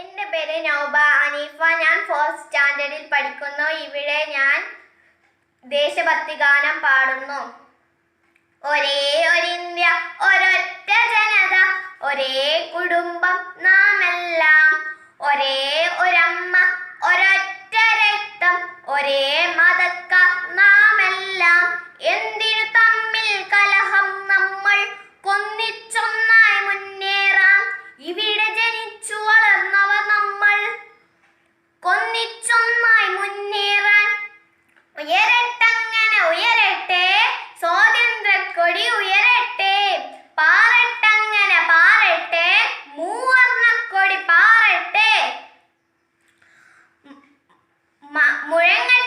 എന്റെ പേര് നൗബ അനീഫ. ഞാൻ ഫോർത്ത് സ്റ്റാൻഡേർഡിൽ പഠിക്കുന്നു. ഇവിടെ ഞാൻ ദേശഭക്തി ഗാനം പാടുന്നു. ഒരേ ഒരു ഇന്ത്യ ഒരൊറ്റ ജനത ഒരേ കുടുംബം നാം എല്ലാം ഒരേ ഒരമ്മ ഒരൊറ്റ രക്തം ഒരേ മതക്ക നാം എല്ലാം എന്ത് ഉയരട്ടെ സ്വാതന്ത്ര്യക്കൊടി ഉയരട്ടെ പാറട്ടങ്ങനെ പാറട്ടെ മൂവർണക്കൊടി പാറട്ടെ മുഴങ്ങ